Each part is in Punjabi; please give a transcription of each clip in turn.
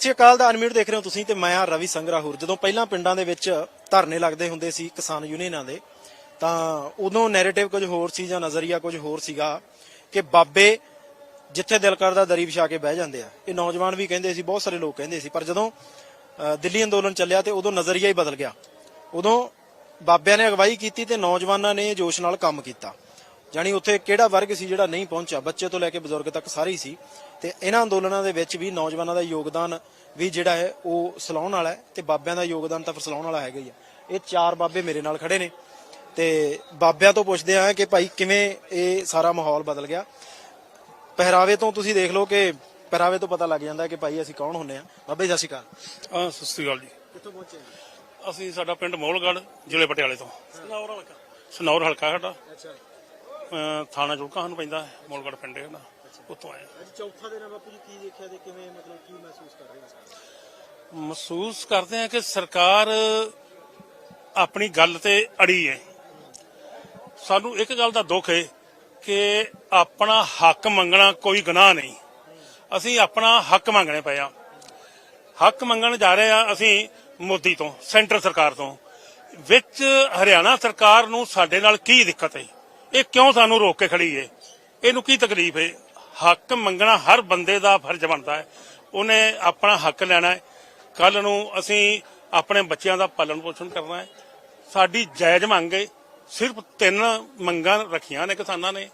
ਸਤਿ ਅਕਾਲ ਦਾ ਅਨਮਿਊਟ ਦੇਖ ਰਹੇ ਹੋ ਤੁਸੀਂ ਤੇ ਮੈਂ ਆ ਰਵੀ ਸੰਗਰਾਹੁਰ। ਜਦੋਂ ਪਹਿਲਾਂ ਪਿੰਡਾਂ ਦੇ ਵਿੱਚ ਧਰਨੇ ਲੱਗਦੇ ਹੁੰਦੇ ਸੀ ਕਿਸਾਨ ਯੂਨੀਅਨਾਂ ਦੇ, ਤਾਂ ਉਦੋਂ ਨੈਰੇਟਿਵ ਕੁਝ ਹੋਰ ਸੀ ਜਾਂ ਨਜ਼ਰੀਆ ਕੁਝ ਹੋਰ ਸੀਗਾ ਕਿ ਬਾਬੇ ਜਿੱਥੇ ਦਿਲ ਕਰਦਾ ਦਰੀ ਵਿਛਾ ਕੇ ਬਹਿ ਜਾਂਦੇ ਆ। ਇਹ ਨੌਜਵਾਨ ਵੀ ਕਹਿੰਦੇ ਸੀ, ਬਹੁਤ ਸਾਰੇ ਲੋਕ ਕਹਿੰਦੇ ਸੀ, ਪਰ ਜਦੋਂ ਦਿੱਲੀ ਅੰਦੋਲਨ ਚੱਲਿਆ ਤੇ ਉਦੋਂ ਨਜ਼ਰੀਆ ਹੀ ਬਦਲ ਗਿਆ। ਉਦੋਂ ਬਾਬਿਆਂ ਨੇ ਅਗਵਾਈ ਕੀਤੀ ਤੇ ਨੌਜਵਾਨਾਂ ਨੇ ਜੋਸ਼ ਨਾਲ ਕੰਮ ਕੀਤਾ। ਜਾਣੀ ਉੱਥੇ ਕਿਹੜਾ ਵਰਗ ਸੀ ਜਿਹੜਾ ਨਹੀਂ ਪਹੁੰਚਿਆ? ਬੱਚੇ ਤੋਂ ਲੈ ਕੇ ਬਜ਼ੁਰਗ ਤੱਕ ਸਾਰੇ ਹੀ ਸੀ। ਤੇ ਇਹਨਾਂ ਅੰਦੋਲਨਾਂ ਦੇ ਵਿੱਚ ਵੀ ਨੌਜਵਾਨਾਂ ਦਾ ਯੋਗਦਾਨ ਵੀ ਜਿਹੜਾ ਹੈ ਉਹ ਸਲਾਉਣ ਵਾਲਾ ਹੈ ਤੇ ਬਾਬਿਆਂ ਦਾ ਯੋਗਦਾਨ ਤਾਂ ਫਿਰ ਸਲਾਉਣ ਵਾਲਾ ਹੈਗਾ ਹੀ ਆ। ਇਹ ਚਾਰ ਬਾਬੇ ਮੇਰੇ ਨਾਲ ਖੜੇ ਨੇ ਤੇ ਬਾਬਿਆਂ ਤੋਂ ਪੁੱਛਦੇ ਆ ਕਿ ਭਾਈ ਕਿਵੇਂ ਇਹ ਸਾਰਾ ਮਾਹੌਲ ਬਦਲ ਗਿਆ? ਪਹਿਰਾਵੇ ਤੋਂ ਤੁਸੀਂ ਦੇਖ ਲਓ ਕਿ ਪਹਿਰਾਵੇ ਤੋਂ ਪਤਾ ਲੱਗ ਜਾਂਦਾ ਕਿ ਭਾਈ ਅਸੀਂ ਕੌਣ ਹੁੰਨੇ ਆ ਬਾਬੇ ਸਤਿ ਸ਼੍ਰੀ ਅਕਾਲ। ਹਾਂ ਸਤਿ ਸ੍ਰੀ ਅਕਾਲ ਜੀ। ਕਿੱਥੋਂ ਪਹੁੰਚੇ ਅਸੀਂ ਸਾਡਾ ਪਿੰਡ ਮੋਲਗੜ ਜ਼ਿਲ੍ਹੇ ਪਟਿਆਲੇ ਤੋਂ। ਸਨੌਰ ਹਲਕਾ। ਸਨੌਰ ਹਲਕਾ ਸਾਡਾ। ਅੱਛਾ। ਅਹ ਥਾਣਾ ਜੁਲਕਾ ਸਾਨੂੰ ਪੈਂਦਾ ਹੈ ਮੋਲਗੜ ਪਿੰਡ ਹੈ ਉੱਥੋਂ ਆਏ ਹਾਂ। ਅੱਜ ਚੌਥਾ ਦਿਨ ਆ ਬਾਪੂ ਜੀ ਕੀ ਦੇਖਿਆ ਤੇ ਕਿਵੇਂ ਮਤਲਬ ਕੀ ਮਹਿਸੂਸ ਕਰ ਰਹੇ ਹੋ ਮਹਿਸੂਸ ਕਰਦੇ ਹਾਂ ਕਿ ਸਰਕਾਰ ਆਪਣੀ ਗੱਲ ਤੇ ਅੜੀ ਹੈ। ਸਾਨੂੰ ਇੱਕ ਗੱਲ ਦਾ ਦੁੱਖ ਹੈ ਕਿ ਆਪਣਾ ਹੱਕ ਮੰਗਣਾ ਕੋਈ ਗੁਨਾਹ ਨਹੀਂ। ਅਸੀਂ ਆਪਣਾ ਹੱਕ ਮੰਗਣੇ ਪਏ ਆ। ਹੱਕ ਮੰਗਣ ਜਾ ਰਹੇ ਆ ਅਸੀਂ ਮੋਦੀ ਤੋਂ ਸੈਂਟਰ ਸਰਕਾਰ ਤੋਂ। ਵਿੱਚ ਹਰਿਆਣਾ ਸਰਕਾਰ ਨੂੰ ਸਾਡੇ ਨਾਲ ਕੀ ਦਿੱਕਤ ਹੈ? ਇਹ ਕਿਉਂ ਸਾਨੂੰ ਰੋਕ ਕੇ ਖੜੀ ਏ? ਇਹਨੂੰ ਕੀ ਤਕਲੀਫ ਏ? ਹੱਕ ਮੰਗਣਾ ਹਰ ਬੰਦੇ ਦਾ ਫਰਜ਼ ਬਣਦਾ ਹੈ ਉਹਨੇ ਆਪਣਾ ਹੱਕ ਲੈਣਾ ਹੈ ਕੱਲ ਨੂੰ ਅਸੀਂ ਆਪਣੇ ਬੱਚਿਆਂ ਦਾ ਪਾਲਣ ਪੋਸ਼ਣ ਕਰਨਾ ਹੈ ਸਾਡੀ ਜਾਇਜ਼ ਮੰਗ ਏ। ਸਿਰਫ ਤਿੰਨ ਮੰਗਾਂ ਰੱਖੀਆਂ ਨੇ ਕਿਸਾਨਾਂ ਨੇ।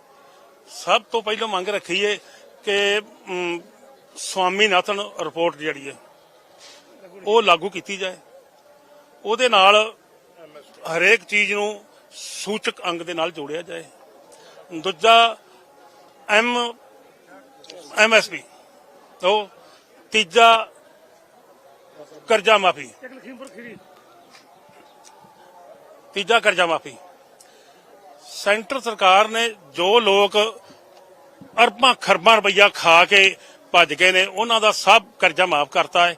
ਸਭ ਤੋਂ ਪਹਿਲਾਂ ਮੰਗ ਰੱਖੀ ਏ ਕਿ ਅਮ, ਸਵਾਮੀਨਾਥਨ ਰਿਪੋਰਟ ਜਿਹੜੀ ਹੈ ਉਹ ਲਾਗੂ ਕੀਤੀ ਜਾਏ। ਉਹਦੇ ਨਾਲ ਹਰੇਕ ਚੀਜ਼ ਨੂੰ ਸੂਚਕ ਅੰਗ ਦੇ ਨਾਲ ਜੋੜਿਆ ਜਾਏ। ਦੂਜਾ ਐਮ ਐਮਐਸਪੀ ਉਹ ਤੀਜਾ, ਕਰਜ਼ਾ ਮਾਫੀ। ਤੀਜਾ, ਕਰਜ਼ਾ ਮਾਫੀ। ਸੈਂਟਰ ਸਰਕਾਰ ਨੇ ਜੋ ਲੋਕ ਅਰਬਾਂ ਖਰਬਾਂ ਰੁਪਈਆ ਖਾ ਕੇ ਭੱਜ ਗਏ ਨੇ, ਉਹਨਾਂ ਦਾ ਸਭ ਕਰਜ਼ਾ ਮਾਫ ਕਰਤਾ ਹੈ।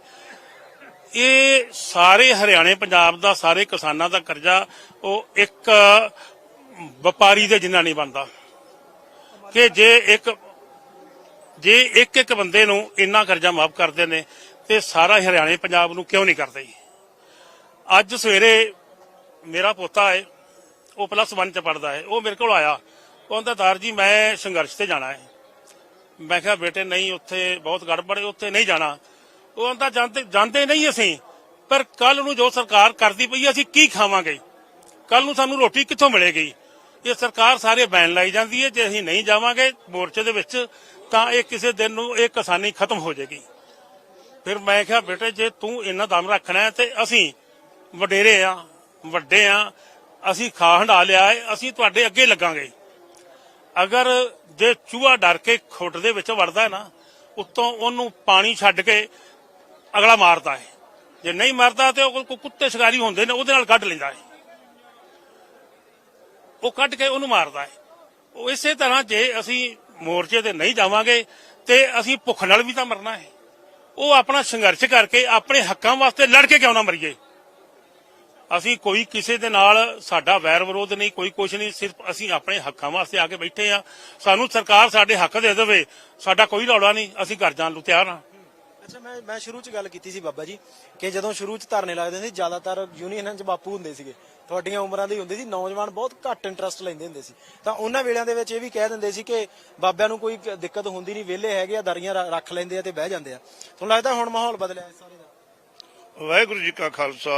ਇਹ ਸਾਰੇ ਹਰਿਆਣੇ, ਪੰਜਾਬ ਦਾ, ਸਾਰੇ ਕਿਸਾਨਾਂ ਦਾ ਕਰਜ਼ਾ ਉਹ ਇੱਕ ਵਪਾਰੀ ਦੇ ਜਿੰਨਾ ਨਹੀਂ ਬਣਦਾ। ਕਿ ਜੇ ਇੱਕ ਜੇ ਇੱਕ ਇੱਕ ਬੰਦੇ ਨੂੰ ਇੰਨਾ ਕਰਜ਼ਾ ਮਾਫ ਕਰਦੇ ਨੇ, ਤੇ ਸਾਰਾ ਹਰਿਆਣੇ, ਪੰਜਾਬ ਨੂੰ ਕਿਉਂ ਨਹੀਂ ਕਰਦੇ? ਅੱਜ ਸਵੇਰੇ ਮੇਰਾ ਪੋਤਾ ਹੈ, ਉਹ ਪਲੱਸ 1 ਚ ਪੜਦਾ ਹੈ, ਉਹ ਮੇਰੇ ਕੋਲ ਆਇਆ। ਕਹਿੰਦਾ ਦਾਰ ਜੀ, ਮੈਂ ਸੰਘਰਸ਼ ਤੇ ਜਾਣਾ ਹੈ। ਮੈਂ ਕਿਹਾ, ਬੇਟੇ, ਨਹੀਂ, ਉੱਥੇ ਬਹੁਤ ਗੜਬੜ ਹੈ, ਉੱਥੇ ਨਹੀਂ ਜਾਣਾ। ਉਹ ਕਹਿੰਦਾ ਜਾਂਦੇ ਜਾਂਦੇ ਨਹੀਂ ਅਸੀਂ। ਪਰ ਕੱਲ ਨੂੰ ਜੋ ਸਰਕਾਰ ਕਰਦੀ ਪਈ ਅਸੀਂ ਕੀ ਖਾਵਾਂਗੇ? ਕੱਲ ਨੂੰ ਸਾਨੂੰ ਰੋਟੀ ਕਿੱਥੋਂ ਮਿਲੇਗੀ? ਇਹ ਸਰਕਾਰ ਸਾਰੇ ਬੈਨ ਲਾਈ ਜਾਂਦੀ ਹੈ, ਜੇ ਅਸੀਂ ਨਹੀਂ ਜਾਵਾਂਗੇ ਮੋਰਚੇ ਦੇ ਵਿੱਚ, ਤਾਂ ਇਹ ਕਿਸੇ ਦਿਨ ਨੂੰ ਇਹ ਕਿਸਾਨੀ ਖਤਮ ਹੋ ਜਾਏਗੀ। ਫਿਰ ਮੈਂ ਕਿਹਾ, ਬੇਟੇ, ਜੇ ਤੂੰ ਇੰਨਾ ਦਮ ਰੱਖਣਾ ਹੈ ਤੇ ਅਸੀਂ ਵਡੇਰੇ ਆ, ਵੱਡੇ ਆ, ਅਸੀਂ ਖਾ ਹੰਡਾ ਲਿਆ ਹੈ, ਅਸੀਂ ਤੁਹਾਡੇ ਅੱਗੇ ਲੱਗਾਂਗੇ। ਅਗਰ ਜੇ ਚੂਹਾ ਡਰ ਕੇ ਖੁੱਡ ਦੇ ਵਿੱਚ ਵੜਦਾ ਹੈ ਨਾ, ਉੱਤੋਂ ਉਹਨੂੰ ਪਾਣੀ ਛੱਡ ਕੇ ਅਗਲਾ ਮਾਰਦਾ ਹੈ। ਜੇ ਨਹੀਂ ਮਰਦਾ ਤੇ ਉਹ ਕੋ ਕੁੱਤੇ ਸ਼ਿਕਾਰੀ ਹੁੰਦੇ ਨੇ, ਉਹਦੇ ਨਾਲ ਕੱਢ ਲੈਂਦਾ ਹੈ। ਉਹ ਕੱਢ ਕੇ ਉਹਨੂੰ ਮਾਰਦਾ ਹੈ। ਉਹ ਇਸੇ ਤਰ੍ਹਾਂ ਜੇ ਅਸੀਂ ਮੋਰਚੇ ਤੇ ਨਹੀਂ ਜਾਵਾਂਗੇ ਤੇ ਅਸੀਂ ਭੁੱਖ ਨਾਲ ਵੀ ਤਾਂ ਮਰਨਾ ਹੈ। ਉਹ ਆਪਣਾ ਸੰਘਰਸ਼ ਕਰਕੇ ਆਪਣੇ ਹੱਕਾਂ ਵਾਸਤੇ ਲੜ ਕੇ ਕਿਉਂ ਨਾ ਮਰੀਏ? ਅਸੀਂ ਕੋਈ ਕਿਸੇ ਦੇ ਨਾਲ ਸਾਡਾ ਵੈਰ ਵਿਰੋਧ ਨਹੀਂ, ਕੋਈ ਕੁਛ ਨਹੀਂ, ਸਿਰਫ ਅਸੀਂ ਆਪਣੇ ਹੱਕਾਂ ਵਾਸਤੇ ਆ ਕੇ ਬੈਠੇ ਆ ਸਾਨੂੰ ਸਰਕਾਰ ਸਾਡੇ ਹੱਕ ਦੇ ਦੇਵੇ, ਸਾਡਾ ਕੋਈ ਰੌਲਾ ਨਹੀਂ, ਅਸੀਂ ਘਰ ਜਾਣ ਨੂੰ ਤਿਆਰ ਹਾਂ। ਅੱਛਾ, ਮੈਂ ਮੈਂ ਸ਼ੁਰੂ ਚ ਗੱਲ ਕੀਤੀ ਸੀ ਬਾਬਾ ਜੀ ਕਿ ਜਦੋਂ ਸ਼ੁਰੂ ਚ ਧਰਨੇ ਲੱਗਦੇ ਸੀ, ਜ਼ਿਆਦਾਤਰ ਯੂਨੀਅਨਾਂ ਚ ਬਾਪੂ ਹੁੰਦੇ ਸੀਗੇ। ਤੁਹਾਡੀਆਂ ਉਮਰਾਂ ਦੇ ਹੁੰਦੇ ਸੀ, ਨੌਜਵਾਨ ਬਹੁਤ ਘੱਟ ਇੰਟਰਸਟ ਲੈਂਦੇ ਹੁੰਦੇ ਸੀ। ਤਾਂ ਉਹਨਾਂ ਵੇਲਿਆਂ ਦੇ ਵਿੱਚ ਇਹ ਵੀ ਕਹਿ ਦਿੰਦੇ ਸੀ ਕਿ ਬਾਬਿਆਂ ਨੂੰ ਕੋਈ ਕ- ਦਿੱਕਤ ਹੁੰਦੀ ਨਹੀਂ, ਵਿਹਲੇ ਹੈਗੇ ਆ, ਦਰੀਆਂ ਰ- ਰੱਖ ਲੈਂਦੇ ਆ ਤੇ ਬਹਿ ਜਾਂਦੇ ਆ। ਤੁਹਾਨੂੰ ਲੱਗਦਾ ਹੁਣ ਮਾਹੌਲ ਬਦਲਿਆ ਇਸ ਸਾਰੇ ਦਾ? ਵਾਹਿਗੁਰੂ ਜੀ ਕਾ ਖਾਲਸਾ,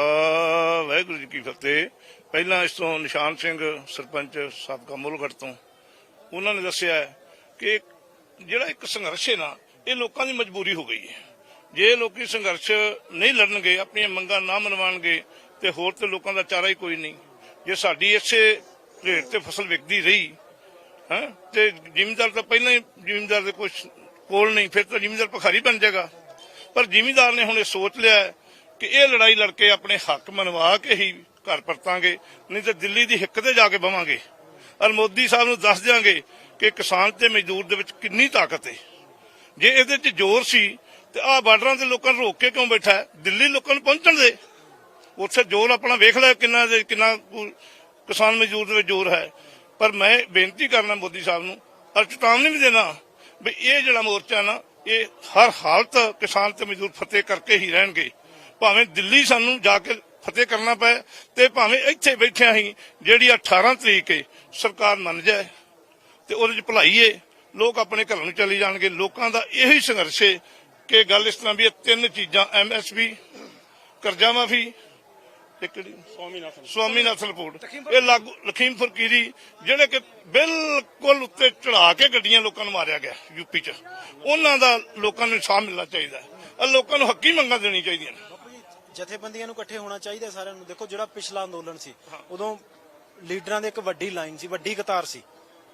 ਵਾਹਿਗੁਰੂ ਜੀ ਕੀ ਫਤਿਹ। ਪਹਿਲਾਂ ਇਸ ਤੋਂ ਨਿਸ਼ਾਨ ਸਿੰਘ ਸਰਪੰਚ ਸਾਬਕਾ ਮੁਲਗੜ ਤੋਂ, ਉਹਨਾਂ ਨੇ ਦੱਸਿਆ ਹੈ ਕਿ ਜਿਹੜਾ ਇੱਕ ਸੰਘਰਸ਼ ਹੈ ਨਾ, ਇਹ ਲੋਕਾਂ ਦੀ ਮਜਬੂਰੀ ਹੋ ਗਈ ਹੈ। ਜੇ ਲੋਕੀ ਸੰਘਰਸ਼ ਨਹੀਂ ਲੜਨਗੇ, ਆਪਣੀਆਂ ਮੰਗਾਂ ਨਾ ਮਨਵਾਣਗੇ ਤੇ ਹੋਰ ਤੇ ਲੋਕਾਂ ਦਾ ਚਾਰਾ ਹੀ ਕੋਈ ਨਹੀਂ। ਜੇ ਸਾਡੀ ਇਸੇ ਰੇਟ ਤੇ ਫਸਲ ਵਿਕਦੀ ਰਹੀ, ਹੈ, ਤੇ ਜ਼ਿਮੀਂਦਾਰ ਤਾਂ ਪਹਿਲਾਂ ਹੀ, ਜ਼ਿਮੀਂਦਾਰ ਦੇ ਕੁਝ ਕੋਲ ਨਹੀਂ, ਫਿਰ ਤਾਂ ਜ਼ਿਮੀਂਦਾਰ ਭਖਾਰੀ ਬਣ ਜਾਏਗਾ। ਪਰ ਜ਼ਿਮੀਂਦਾਰ ਨੇ ਹੁਣ ਇਹ ਸੋਚ ਲਿਆ ਕਿ ਇਹ ਲੜਾਈ ਲੜ ਕੇ ਆਪਣੇ ਹੱਕ ਮਨਵਾ ਕੇ ਹੀ ਘਰ ਪਰਤਾਂਗੇ, ਨਹੀਂ ਤਾਂ ਦਿੱਲੀ ਦੀ ਹਿੱਕ ਤੇ ਜਾ ਕੇ ਬਵਾਂਗੇ। ਔਰ ਮੋਦੀ ਸਾਹਿਬ ਨੂੰ ਦੱਸ ਦਿਆਂਗੇ ਕਿ ਕਿਸਾਨ ਤੇ ਮਜ਼ਦੂਰ ਦੇ ਵਿੱਚ ਕਿੰਨੀ ਤਾਕਤ ਹੈ ਜੇ ਇਹਦੇ 'ਚ ਜ਼ੋਰ ਸੀ ਤੇ ਆਹ ਬਾਰਡਰਾਂ ਤੇ ਲੋਕਾਂ ਨੂੰ ਰੋਕ ਕੇ ਕਿਉਂ ਬੈਠਾ ਦਿੱਲੀ ਲੋਕਾਂ ਨੂੰ ਪਹੁੰਚਣ ਦੇ। ਉੱਥੇ ਜ਼ੋਰ ਆਪਣਾ ਵੇਖ ਲਿਆ ਕਿੰਨਾ ਦੇ- ਕਿੰਨਾ ਕਿਸਾਨ ਮਜ਼ਦੂਰ ਦੇ ਵਿੱਚ ਜ਼ੋਰ ਹੈ। ਪਰ ਮੈਂ ਬੇਨਤੀ ਕਰਨਾ ਮੋਦੀ ਸਾਹਿਬ ਨੂੰ ਔਰ ਚੇਤਾਵਨੀ ਵੀ ਦੇਣਾ ਵੀ ਇਹ ਜਿਹੜਾ ਮੋਰਚਾ ਨਾ, ਇਹ ਹਰ ਹਾਲਤ ਕਿਸਾਨ ਤੇ ਮਜ਼ਦੂਰ ਫਤਿਹ ਕਰਕੇ ਹੀ ਰਹਿਣਗੇ। ਭਾਵੇਂ ਦਿੱਲੀ ਸਾਨੂੰ ਜਾ ਕੇ ਫਤਿਹ ਕਰਨਾ ਪਏ ਤੇ ਭਾਵੇਂ ਇੱਥੇ ਬੈਠਿਆਂ ਹੀ ਜਿਹੜੀ 18 ਤਰੀਕ ਹੈ ਸਰਕਾਰ ਮੰਨ ਜਾਏ ਤੇ ਉਹਦੇ ਚ ਭਲਾਈ ਏ। ਲੋਕ ਆਪਣੇ ਘਰਾਂ ਨੂੰ ਚਲੇ ਜਾਣਗੇ। ਲੋਕਾਂ ਦਾ ਇਹੀ ਸੰਘਰਸ਼ ਏ ਕਿ ਗੱਲ ਇਸ ਤਰ੍ਹਾਂ ਵੀ ਇਹ ਤਿੰਨ ਚੀਜ਼ਾਂ ਐਮਐਸਪੀ ਕਰਜ਼ਾ ਮਾਫੀ ਇੱਕ ਕਿਹੜੀ? ਸਵਾਮੀਨਾਥਨ। ਸਵਾਮੀਨਾਥਨ ਰਿਪੋਰਟ। ਇਹ ਲਾਗੂ ਲਖੀਮਪੁਰ ਕੀਰੀ ਜਿਹੜੇ ਕਿ ਬਿਲਕੁਲ ਉੱਤੇ ਚੜਾ ਕੇ ਗੱਡੀਆਂ ਲੋਕਾਂ ਨੂੰ ਮਾਰਿਆ ਗਿਆ ਯੂਪੀ 'ਚ। ਉਹਨਾਂ ਦਾ ਲੋਕਾਂ ਨੂੰ ਇਨਸਾਫ ਮਿਲਣਾ ਚਾਹੀਦਾ ਹੈ। ਲੋਕਾਂ ਨੂੰ ਹੱਕੀ ਮੰਗਾਂ ਦੇਣੀ ਚਾਹੀਦੀਆਂ ਨੇ। ਜਥੇਬੰਦੀਆਂ ਨੂੰ ਇਕੱਠੇ ਹੋਣਾ ਚਾਹੀਦਾ ਸਾਰਿਆਂ ਨੂੰ। ਦੇਖੋ ਜਿਹੜਾ ਪਿਛਲਾ ਅੰਦੋਲਨ ਸੀ ਉਦੋਂ ਲੀਡਰਾਂ ਦੇ ਇੱਕ ਵੱਡੀ ਲਾਈਨ ਸੀ ਵੱਡੀ ਕਤਾਰ ਸੀ।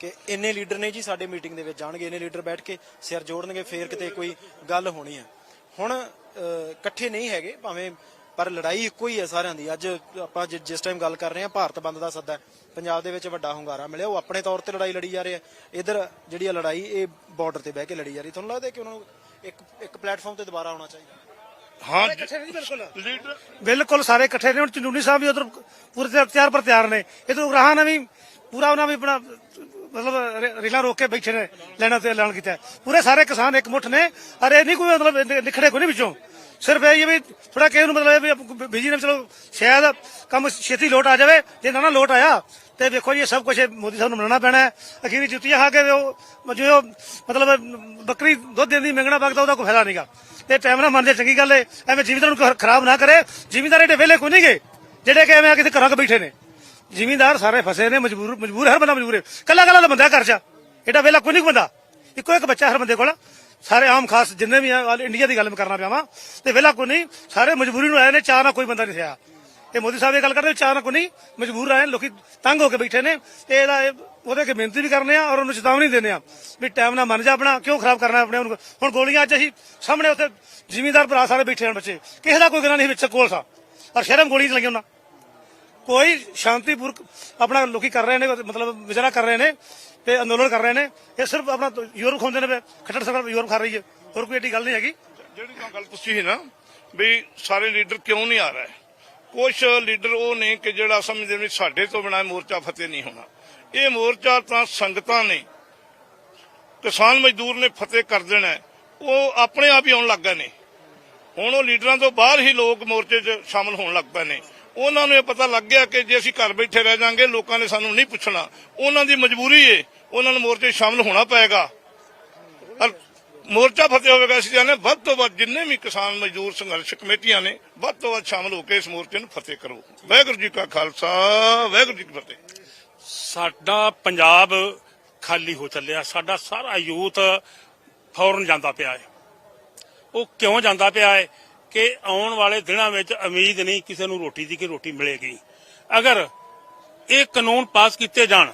ਕਿ ਇੰਨੇ ਲੀਡਰ ਨੇ ਜੀ ਸਾਡੇ ਮੀਟਿੰਗ ਦੇ ਵਿੱਚ ਜਾਣਗੇ, ਇੰਨੇ ਲੀਡਰ ਬੈਠ ਕੇ ਸਿਰ ਜੋੜਨਗੇ, ਫੇਰ ਕਿਤੇ ਕੋਈ ਗੱਲ ਹੋਣੀ ਹੈ ਹੁਣ ਇਕੱਠੇ ਨਹੀਂ ਹੈਗੇ, ਭਾਵੇਂ, ਪਰ ਲੜਾਈ ਇੱਕੋ ਹੀ ਹੈ ਸਾਰਿਆਂ ਦੀ। ਅੱਜ ਆਪਾਂ ਜਿਸ ਟਾਈਮ ਗੱਲ ਕਰ ਰਹੇ ਹਾਂ ਭਾਰਤ ਬੰਦ ਦਾ ਸੱਦਾ ਪੰਜਾਬ ਦੇ ਵਿੱਚ ਵੱਡਾ ਹੁੰਗਾਰਾ ਮਿਲਿਆ, ਉਹ ਆਪਣੇ ਤੌਰ ਤੇ ਲੜਾਈ ਲੜੀ ਜਾ ਰਹੇ। ਆ ਇਧਰ ਜਿਹੜੀ ਆ ਲੜਾਈ, ਇਹ ਬਾਰਡਰ ਤੇ ਬਹਿ ਕੇ ਲੜੀ ਜਾ ਰਹੀ। ਤੁਹਾਨੂੰ ਲੱਗਦਾ ਕਿ ਉਹਨਾਂ ਨੂੰ ਇੱਕ ਇੱਕ ਪਲੇਟਫਾਰਮ ਤੇ ਦੁਬਾਰਾ ਆਉਣਾ ਚਾਹੀਦਾ? ਹਾਂ ਬਿਲਕੁਲ। ਲੀਡਰ ਬਿਲਕੁਲ ਸਾਰੇ ਇਕੱਠੇ ਨੇ। ਹੁਣ ਚੰਦੂਨੀ ਸਾਹਿਬ ਵੀ ਉਧਰ ਪੂਰੇ ਤਿਆਰ- ਤਿਆਰ ਪਰ ਤਿਆਰ ਨੇ। ਇਧਰ ਉਗਰਾਹਾਂ ਨੇ ਵੀ ਪੂਰਾ ਉਹਨਾਂ ਵੀ ਆਪਣਾ ਮਤਲਬ ਰੇਲਾਂ ਰੋਕ ਕੇ ਬੈਠੇ ਨੇ ਲੈਣਾ ਤੇ ਐਲਾਨ ਕੀਤਾ। ਪੂਰੇ ਸਾਰੇ ਕਿਸਾਨ ਇੱਕ ਮੁੱਠ ਨੇ। ਅਰੇ ਨਹੀਂ ਕੋਈ ਮਤਲਬ ਨਿਖੜੇ ਕੋਈ ਨਹੀਂ ਵਿੱਚੋਂ। ਸਿਰਫ ਇਹ ਵੀ ਥੋੜਾ ਕਿਸੇ ਨੂੰ ਮਤਲਬ ਇਹ ਵੀ ਬਿਜ਼ੀ ਨੇ ਚਲੋ ਸ਼ਾਇਦ ਕੰਮ ਛੇਤੀ ਲੋਟ ਆ ਜਾਵੇ। ਜੇ ਨਾ ਨਾ ਲੋਟ ਆਇਆ ਤੇ ਵੇਖੋ ਜੀ ਇਹ ਸਭ ਕੁਝ ਮੋਦੀ ਸਾਹਿਬ ਨੂੰ ਮੰਨਣਾ ਪੈਣਾ ਹੈ। ਅਖੀਰੀ ਜੁੱਤੀਆਂ ਖਾ ਕੇ ਉਹ ਜੋ ਮਤਲਬ ਬੱਕਰੀ ਦੁੱਧ ਦਿੰਦੀ ਮੰਗਣਾ ਬਗਦਾ ਉਹਦਾ ਕੋਈ ਫਾਇਦਾ ਨਹੀਂਗਾ ਤੇ ਟਾਈਮ ਨਾਲ ਮੰਨਦੇ, ਚੰਗੀ ਗੱਲ ਏ। ਐਵੇਂ ਜ਼ਿਮੀਂਦਾਰ ਨੂੰ ਖਰਾਬ ਨਾ ਕਰੇ। ਜ਼ਿਮੀਂਦਾਰ ਇਹਦੇ ਵਿਹਲੇ ਕੋਈ ਨਹੀਂ ਗਏ ਜਿਹੜੇ ਕਿ ਐਵੇਂ ਆ ਕਿਤੇ ਘਰਾਂ 'ਚ ਬੈਠੇ ਨੇ। ਜ਼ਿਮੀਂਦਾਰ ਸਾਰੇ ਫਸੇ ਨੇ, ਮਜਬੂਰ ਮਜਬੂਰ, ਹਰ ਬੰਦਾ ਮਜਬੂਰ ਹੈ ਕੱਲਾ ਕੱਲਾ ਦਾ ਬੰਦਾ ਘਰ 'ਚ ਇਹਦਾ ਵਿਹਲਾ ਕੋਈ ਨਹੀਂ ਬੰਦਾ। ਇੱਕੋ ਇੱਕ ਬੱਚਾ ਹਰ ਬੰਦੇ ਕੋਲ ਸਾਰੇ ਆਮ ਖਾਸ ਜਿੰਨੇ ਵੀ ਆ ਆਲ ਇੰਡੀਆ ਦੀ ਗੱਲ ਮੈਂ ਕਰਨਾ ਪਿਆ ਵਾਂ। ਤੇ ਵਿਹਲਾ ਕੋਈ ਨਹੀਂ ਸਾਰੇ ਮਜਬੂਰੀ ਨੂੰ ਆਏ ਨੇ ਚਾਹ ਨਾਲ ਕੋਈ ਬੰਦਾ ਨਹੀਂ ਥਿਆ ਇਹ ਮੋਦੀ ਸਾਹਿਬ ਇਹ ਗੱਲ ਕਰਦੇ ਚਾਹ ਨਾ ਕੋਈ ਨਹੀਂ ਮਜਬੂਰ ਆਏ ਨੇ, ਲੋਕੀ ਤੰਗ ਹੋ ਕੇ ਬੈਠੇ ਨੇ ਤੇ ਇਹਦਾ ਉਹਦੇ ਕੇ ਬੇਨਤੀ ਵੀ ਕਰਨੇ ਆ ਔਰ ਉਹਨੂੰ ਚੇਤਾਵਨੀ ਦਿੰਦੇ ਆ ਵੀ ਟਾਈਮ ਨਾਲ ਮੰਨ ਜਾ ਆਪਣਾ ਕਿਉਂ ਖਰਾਬ ਕਰਨਾ ਆਪਣੇ ਆਪ ਹੁਣ ਗੋਲੀਆਂ ਅੱਜ ਅਸੀਂ ਸਾਹਮਣੇ ਉੱਥੇ ਜ਼ਿਮੀਂਦਾਰ ਭਰਾ ਸਾਰੇ ਬੈਠੇ ਹਨ ਬੱਚੇ। ਕਿਸੇ ਦਾ ਕੋਈ ਗਨਾ ਨਹੀਂ ਵਿੱਚ ਕੋਲ ਸਾ। ਔਰ ਸ਼ਰਮ ਗੋਲੀ ਚਲਾਈ ਉਹਨਾਂ। ਕੋਈ ਸ਼ਾਂਤੀਪੂਰਕ ਆਪਣਾ ਲੋਕੀ ਕਰ ਰਹੇ ਨੇ ਮਤਲਬ ਵਿਚਾਰਾ ਕਰ ਰਹੇ ਨੇ ਤੇ ਅੰਦੋਲਨ ਕਰ ਰਹੇ ਨੇ। ਇਹ ਸਿਰਫ ਆਪਣਾ ਯੂਰਪ ਖਾਂਦੇ ਨੇ ਖੱਟੜ ਸਰਕਾਰ ਯੂਰਪ ਖਾ ਰਹੀ ਹੈ। ਹੋਰ ਕੋਈ ਐਡੀ ਗੱਲ ਨਹੀਂ ਹੈਗੀ। ਜਿਹੜੀ ਗੱਲ ਤੁਸੀਂ ਸੀ ਨਾ ਵੀ ਸਾਰੇ ਲੀਡਰ ਕਿਉਂ ਨਹੀਂ ਆ ਰਹੇ? ਕੁਝ ਲੀਡਰ ਉਹ ਨੇ ਕਿ ਜਿਹੜਾ ਸਮਝਦੇ ਨੇ ਸਾਡੇ ਤੋਂ ਬਿਨਾਂ ਮੋਰਚਾ ਫਤਿਹ ਨਹੀਂ ਹੋਣਾ। ਇਹ ਮੋਰਚਾ ਤਾਂ ਸੰਗਤਾਂ ਨੇ, ਕਿਸਾਨ ਮਜ਼ਦੂਰ ਨੇ ਫਤਿਹ ਕਰ ਦੇਣਾ ਉਹ ਆਪਣੇ ਆਪ ਹੀ ਆਉਣ ਲੱਗ ਗਏ ਨੇ। ਹੁਣ ਉਹ ਲੀਡਰਾਂ ਤੋਂ ਬਾਹਰ ਹੀ ਲੋਕ ਮੋਰਚੇ 'ਚ ਸ਼ਾਮਲ ਹੋਣ ਲੱਗ ਪਏ ਨੇ। ਉਹਨਾਂ ਨੂੰ ਇਹ ਪਤਾ ਲੱਗ ਗਿਆ ਕਿ ਜੇ ਅਸੀਂ ਘਰ ਬੈਠੇ ਰਹਿ ਜਾਾਂਗੇ, ਲੋਕਾਂ ਨੇ ਸਾਨੂੰ ਨਹੀਂ ਪੁੱਛਣਾ। ਉਹਨਾਂ ਦੀ ਮਜਬੂਰੀ ਏ, ਉਹਨਾਂ ਨੂੰ ਮੋਰਚੇ 'ਚ ਸ਼ਾਮਲ ਹੋਣਾ ਪਏਗਾ। ਔਰ ਮੋਰਚਾ ਫਤਿਹ ਹੋਵੇਗਾ ਅਸੀਂ ਚਾਹੁੰਦੇ ਵੱਧ ਤੋਂ ਵੱਧ ਜਿੰਨੇ ਵੀ ਕਿਸਾਨ ਮਜ਼ਦੂਰ ਸੰਘਰਸ਼ ਕਮੇਟੀਆਂ ਨੇ, ਵੱਧ ਤੋਂ ਵੱਧ ਸ਼ਾਮਲ ਹੋ ਕੇ ਇਸ ਮੋਰਚੇ ਨੂੰ ਫਤਿਹ ਕਰੋ। ਵਾਹਿਗੁਰੂ ਜੀ ਕਾ ਖਾਲਸਾ, ਵਾਹਿਗੁਰੂ ਜੀ ਕੀ ਫਤਿਹ। ਸਾਡਾ ਪੰਜਾਬ ਖਾਲੀ ਹੋ ਚੱਲਿਆ, ਸਾਡਾ ਸਾਰਾ ਯੂਥ ਫੌਰਨ ਜਾਂਦਾ ਪਿਆ ਹੈ। ਉਹ ਕਿਉਂ ਜਾਂਦਾ ਪਿਆ ਹੈ ਕਿ ਆਉਣ ਵਾਲੇ ਦਿਨਾਂ ਵਿੱਚ ਉਮੀਦ ਨਹੀਂ ਕਿਸੇ ਨੂੰ ਰੋਟੀ ਦੀ ਕਿ ਰੋਟੀ ਮਿਲੇਗੀ। ਅਗਰ ਇਹ ਕਾਨੂੰਨ ਪਾਸ ਕੀਤੇ ਜਾਣ,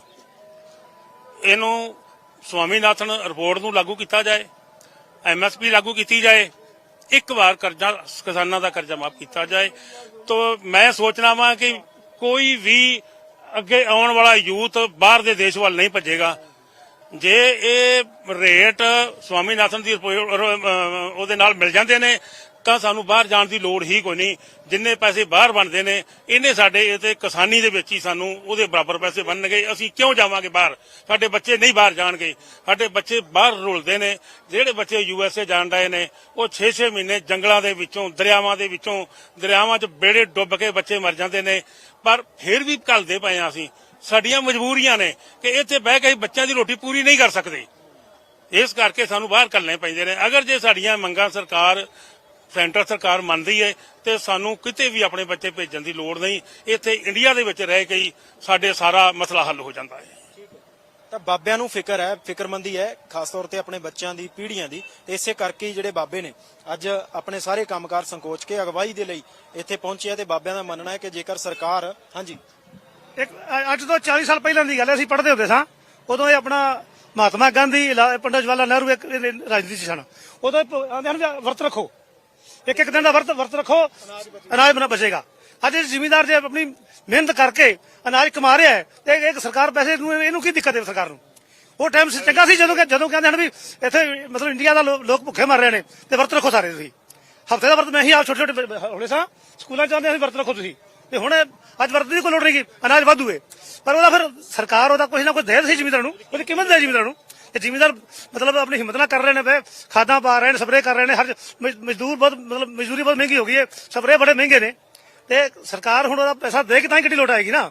ਇਹਨੂੰ ਸਵਾਮੀਨਾਥਨ ਰਿਪੋਰਟ ਨੂੰ ਲਾਗੂ ਕੀਤਾ ਜਾਏ ਐਮਐਸਪੀ ਲਾਗੂ ਕੀਤੀ ਜਾਏ, ਇੱਕ ਵਾਰ ਕਰਜ਼ਾ, ਕਿਸਾਨਾਂ ਦਾ ਕਰਜ਼ਾ ਮਾਫ ਕੀਤਾ ਜਾਏ, ਤਾਂ ਮੈਂ ਸੋਚਣਾ ਵਾਂ ਕਿ ਕੋਈ ਵੀ ਅੱਗੇ ਆਉਣ ਵਾਲਾ ਯੂਥ ਬਾਹਰ ਦੇ ਦੇਸ਼ ਵੱਲ ਨਹੀਂ ਭੱਜੇਗਾ। ਜੇ ਇਹ ਰੇਟ ਸਵਾਮੀਨਾਥਨ ਦੀ ਉਹਦੇ ਨਾਲ ਮਿਲ ਜਾਂਦੇ ਨੇ ਤਾਂ ਸਾਨੂੰ ਬਾਹਰ ਜਾਣ ਦੀ ਲੋੜ ਹੀ ਕੋਈ ਨਹੀਂ। ਜਿੰਨੇ ਪੈਸੇ ਬਾਹਰ ਬਣਦੇ ਨੇ, ਇਹਨੇ ਸਾਡੇ ਇਥੇ ਕਿਸਾਨੀ ਦੇ ਵਿੱਚ ਹੀ ਸਾਨੂੰ ਉਹਦੇ ਬਰਾਬਰ ਪੈਸੇ ਬਣਨਗੇ। ਅਸੀਂ ਕਿਉਂ ਜਾਵਾਂਗੇ ਬਾਹਰ? ਸਾਡੇ ਬੱਚੇ ਨਹੀਂ ਬਾਹਰ ਜਾਣਗੇ। ਸਾਡੇ ਬੱਚੇ ਬਾਹਰ ਰੁਲਦੇ ਨੇ। ਜਿਹੜੇ ਬੱਚੇ ਯੂ ਐਸ ਏ ਜਾਣ ਰਹੇ ਨੇ, ਉਹ 6-6 ਮਹੀਨੇ ਜੰਗਲਾਂ ਦੇ ਵਿੱਚੋਂ, ਦਰਿਆਵਾਂ ਦੇ ਵਿੱਚੋਂ, ਦਰਿਆਵਾਂ 'ਚ ਬੇੜੇ ਡੁੱਬ ਕੇ ਬੱਚੇ ਮਰ ਜਾਂਦੇ ਨੇ। ਪਰ ਫਿਰ ਵੀ ਘੱਲਦੇ ਪਏ ਆ ਅਸੀਂ। ਸਾਡੀਆਂ ਮਜਬੂਰੀਆਂ ਨੇ ਕਿ ਇੱਥੇ ਬਹਿ ਕੇ ਬੱਚਿਆਂ ਦੀ ਰੋਟੀ ਪੂਰੀ ਨਹੀਂ ਕਰ ਸਕਦੇ। ਇਸ ਕਰਕੇ ਸਾਨੂੰ ਬਾਹਰ ਕੱਢਣੇ ਪੈਂਦੇ ਨੇ। ਅਗਰ ਜੇ ਸਾਡੀਆਂ ਮੰਗਾਂ ਸਰਕਾਰ ਸੈਂਟਰ ਸਰਕਾਰ ਮੰਨਦੀ ਹੈ ਤੇ ਸਾਨੂੰ ਕਿਤੇ ਵੀ ਆਪਣੇ ਬੱਚੇ ਭੇਜਣ ਦੀ ਲੋੜ ਨਹੀਂ। ਇੱਥੇ ਇੰਡੀਆ ਦੇ ਵਿੱਚ ਰਹਿ ਕੇ ਹੀ ਸਾਡੇ ਸਾਰਾ ਮਸਲਾ ਹੱਲ ਹੋ ਜਾਂਦਾ ਹੈ ਤਾਂ ਬਾਬਿਆਂ ਨੂੰ ਫਿਕਰ ਹੈ ਫਿਕਰਮੰਦੀ ਹੈ ਖਾਸ ਤੌਰ ਤੇ ਆਪਣੇ ਬੱਚਿਆਂ ਦੀ ਪੀੜ੍ਹੀਆਂ ਦੀ। ਤੇ ਇਸੇ ਕਰਕੇ ਹੀ ਜਿਹੜੇ ਬਾਬੇ ਨੇ ਅੱਜ ਆਪਣੇ ਸਾਰੇ ਕੰਮਕਾਰ ਸੰਕੋਚ ਕੇ ਅਗਵਾਈ ਦੇ ਲਈ ਇੱਥੇ ਪਹੁੰਚੇ ਆ ਤੇ ਬਾਬਿਆਂ ਦਾ ਮੰਨਣਾ ਹੈ ਕਿ ਜੇਕਰ ਸਰਕਾਰ ਹਾਂਜੀ। ਇੱਕ ਅੱਜ ਤੋਂ 40 ਸਾਲ ਪਹਿਲਾਂ ਦੀ ਗੱਲ ਹੈ ਅਸੀਂ ਪੜ੍ਹਦੇ ਹੁੰਦੇ ਸਾਂ। ਉਦੋਂ ਇਹ ਆਪਣਾ ਮਹਾਤਮਾ ਗਾਂਧੀ ਪੰਡਿਤ ਜਵਾਹਰ ਲਾਲ ਨਹਿਰੂ ਇੱਕ ਰਾਜਨੀਤੀ ਸਨ। ਉਦੋਂ ਆਂਦੇ ਹਨ ਵਰਤ ਰੱਖੋ। ਇੱਕ ਇੱਕ ਦਿਨ ਦਾ ਵਰਤ ਵਰਤ ਰੱਖੋ, ਅਨਾਜ ਬਣਾ ਬਚੇਗਾ। ਅੱਜ ਜਿਮੀਦਾਰ ਜੇ ਆਪਣੀ ਮਿਹਨਤ ਕਰਕੇ ਅਨਾਜ ਕਮਾ ਰਿਹਾ ਹੈ, ਤੇ ਇੱਕ ਸਰਕਾਰ ਪੈਸੇ ਨੂੰ, ਇਹਨੂੰ ਕੀ ਦਿੱਕਤ ਹੈ ਸਰਕਾਰ ਨੂੰ? ਉਹ ਟਾਈਮ ਚੰਗਾ ਸੀ ਜਦੋਂ ਜਦੋਂ ਕਹਿੰਦੇ ਹਨ ਵੀ ਇੱਥੇ ਮਤਲਬ ਇੰਡੀਆ ਦਾ ਲੋਕ ਭੁੱਖੇ ਮਰ ਰਹੇ ਨੇ, ਤੇ ਵਰਤ ਰੱਖੋ ਸਾਰੇ ਤੁਸੀਂ। ਹਫ਼ਤੇ ਦਾ ਵਰਤ ਮੈਂ ਹੀ ਆਪ ਛੋਟੇ ਛੋਟੇ ਹੋਲੇ ਸਾਂ, ਸਕੂਲਾਂ ਚ ਜਾਂਦੇ ਸੀ ਵਰਤ ਰੱਖੋ ਤੁਸੀਂ। ਤੇ ਹੁਣ ਅੱਜ ਵਰਤ ਦੀ ਕੋਈ ਲੋੜ ਨਹੀਂ ਗੀ ਅਨਾਜ ਵਾਧੂ ਹੈ। ਪਰ ਉਹਦਾ ਫਿਰ ਸਰਕਾਰ ਉਹਦਾ ਕੁਝ ਨਾ ਕੁਝ ਦੇ ਸੀ ਜ਼ਿਮੀਦਾਰ ਨੂੰ, ਉਹਦੀ ਕੀਮਤ ਦੇ ਜਿਮੀਦਾਰ ਨੂੰ। ਇਹ ਜ਼ਿਮੀਦਾਰ ਮਤਲਬ ਆਪਣੀ ਹਿੰਮਤ ਨਾਲ ਕਰ ਰਹੇ ਨੇ ਵੇ ਖਾਦਾਂ ਪਾ ਰਹੇ ਨੇ, ਸਪਰੇਅ ਕਰ ਰਹੇ ਨੇ, ਹਰ ਮਜ਼ਦੂਰ ਬਹੁਤ, ਮਤਲਬ ਮਜ਼ਦੂਰੀ ਬਹੁਤ ਮਹਿੰਗੀ ਹੋ ਗਈ ਹੈ, ਸਪਰੇਅ ਬੜੇ ਮਹਿੰਗੇ ਨੇ। ਤੇ ਸਰਕਾਰ ਹੁਣ ਉਹਦਾ ਪੈਸਾ ਦੇ ਕੇ ਤਾਂ ਹੀ ਗੱਡੀ ਲੋਟ ਆਏਗੀ ਨਾ।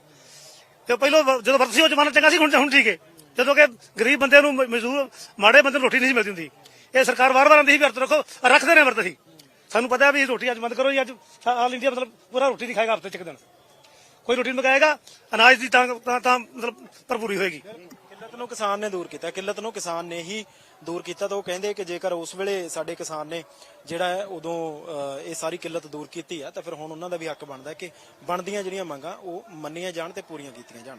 ਤੇ ਪਹਿਲਾਂ ਜਦੋਂ ਵਰਤ ਸੀ ਉਹ ਜ਼ਮਾਨਾ ਚੰਗਾ ਸੀ, ਹੁਣ ਹੁਣ ਠੀਕ ਹੈ। ਜਦੋਂ ਕਿ ਗਰੀਬ ਬੰਦੇ ਨੂੰ ਮਜ਼ਦੂਰ, ਮਾੜੇ ਬੰਦੇ ਨੂੰ ਰੋਟੀ ਨਹੀਂ ਸੀ ਮਿਲਦੀ ਹੁੰਦੀ। ਇਹ ਸਰਕਾਰ ਵਾਰ-ਵਾਰ ਆਂਦੀ ਸੀ ਵਰਤ ਰੱਖੋ, ਰੱਖਦੇ ਨੇ ਵਰਤ ਸੀ ਸਾਨੂੰ ਪਤਾ ਵੀ ਰੋਟੀ ਅੱਜ ਬੰਦ ਕਰੋ ਜੀ ਅੱਜ ਆਲ ਇੰਡੀਆ ਮਤਲਬ ਪੂਰਾ ਰੋਟੀ ਨਹੀਂ ਖਾਏਗਾ ਹਫ਼ਤੇ ਚ ਇੱਕ ਦਿਨ। ਕੋਈ ਰੋਟੀ ਨਹੀਂ ਮਗਾਏਗਾ, ਅਨਾਜ ਦੀ ਤਾਂ- ਤਾਂ ਮਤਲਬ ਭਰਪੂਰੀ ਹੋਏਗੀ। ਕਿੱਲਤ ਨੂੰ ਕਿਸਾਨ ਨੇ ਦੂਰ ਕੀਤਾ ਕਿੱਲਤ ਨੂੰ ਕਿਸਾਨ ਨੇ ਹੀ ਦੂਰ ਕੀਤਾ ਤਾਂ ਉਹ ਕਹਿੰਦੇ ਕਿ ਜੇਕਰ ਉਸ ਵੇਲੇ ਸਾਡੇ ਕਿਸਾਨ ਨੇ ਜਿਹੜਾ ਹੈ ਉਦੋਂ ਅਹ, ਇਹ ਸਾਰੀ ਕਿੱਲਤ ਦੂਰ ਕੀਤੀ ਆ ਤਾਂ ਫਿਰ ਹੁਣ ਉਹਨਾਂ ਦਾ ਵੀ ਹੱਕ ਬਣਦਾ ਕਿ ਬਣਦੀਆਂ ਜਿਹੜੀਆਂ ਮੰਗਾਂ ਉਹ ਮੰਨੀਆਂ ਜਾਣ ਤੇ ਪੂਰੀਆਂ ਕੀਤੀਆਂ ਜਾਣ।